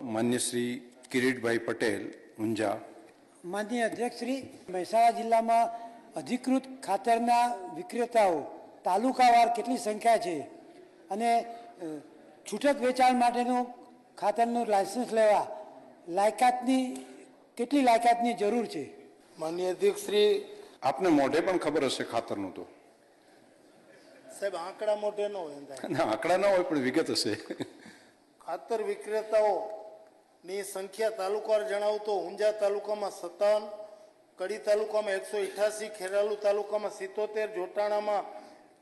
માન્ય શ્રી કિરીટભાઈ પટેલ ઊંઝા માનનીય અધ્યક્ષશ્રી મહેસાણા જિલ્લામાં અધિકૃત ખાતરના વિક્રેતાઓ તાલુકાવાર કેટલી સંખ્યા છે અને છૂટક વેચાણ માટેનું ખાતરનું લાયસન્સ લેવા લાયકાતની કેટલી લાયકાતની જરૂર છે માન્ય અધ્યક્ષ શ્રી આપને મોઢે પણ ખબર હશે ખાતરનું તો સાહેબ આંકડા મોઢે ન હોય આંકડા ન હોય પણ વિગત હશે ખાતર વિક્રેતાઓ ની સંખ્યા તાલુકા જણાવું તો ઊંઝા તાલુકામાં સત્તાવન, કડી તાલુકામાં એકસો અઠ્યાસી, ખેરાલુ તાલુકામાં સિત્તોતેર, જોટાણામાં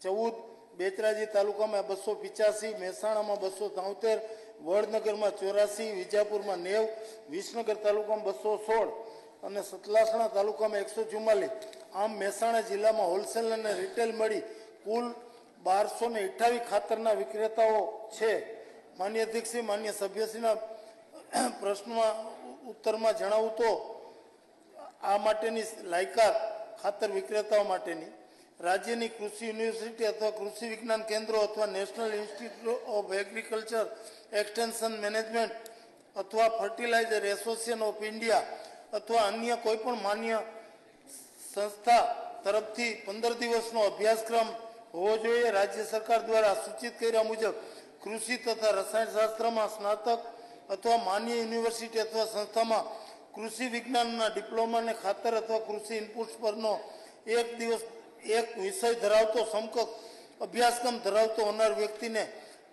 ચૌદ, બેચરાજી તાલુકામાં બસો પિચાસી મહેસાણામાં બસો ત્રોતેર વડનગરમાં ચોરાસી, વિજાપુરમાં નેવ, વિસનગર તાલુકામાં બસો સોળ અને સતલાસણા તાલુકામાં એકસો ચુમ્માલીસ આમ મહેસાણા જિલ્લામાં હોલસેલ અને રિટેલ મળી કુલ બારસો ને ખાતરના વિક્રેતાઓ છે. માન્ય અધ્યક્ષશ્રી માન્ય સભ્યશ્રીના પ્રશ્નમાં ઉત્તરમાં જણાવું તો, આ માટેની લાયકાત ખાતર વિક્રેતાઓ માટેની. રાજ્યની કૃષિ યુનિવર્સિટી અથવા કૃષિ વિજ્ઞાન કેન્દ્રો અથવા national institute of agriculture extension management અથવા ફર્ટિલાઇઝર એસોસિએશન ઓફ ઇન્ડિયા અથવા અન્ય કોઈ પણ માન્ય સંસ્થા તરફથી પંદર દિવસનો અભ્યાસક્રમ હોવો જોઈએ. રાજ્ય સરકાર દ્વારા સૂચિત કર્યા મુજબ કૃષિ તથા રસાયણશાસ્ત્રમાં સ્નાતક અથવા માન્ય યુનિવર્સિટી અથવા સંસ્થામાં કૃષિ વિજ્ઞાનના ડિપ્લોમાને ખાતર અથવા કૃષિ ઇનપુટ્સ પરનો એક દિવસ એક વિષય ધરાવતો, સમકક્ષ અભ્યાસક્રમ ધરાવતો હોનાર વ્યક્તિને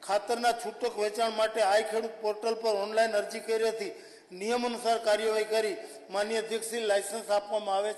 ખાતરના છૂટક વેચાણ માટે આઈ ખેડૂત પોર્ટલ પર ઓનલાઈન અરજી કરી હતી નિયમ અનુસાર કાર્યવાહી કરી માન્ય અધ્યક્ષશ્રી લાયસન્સ આપવામાં આવે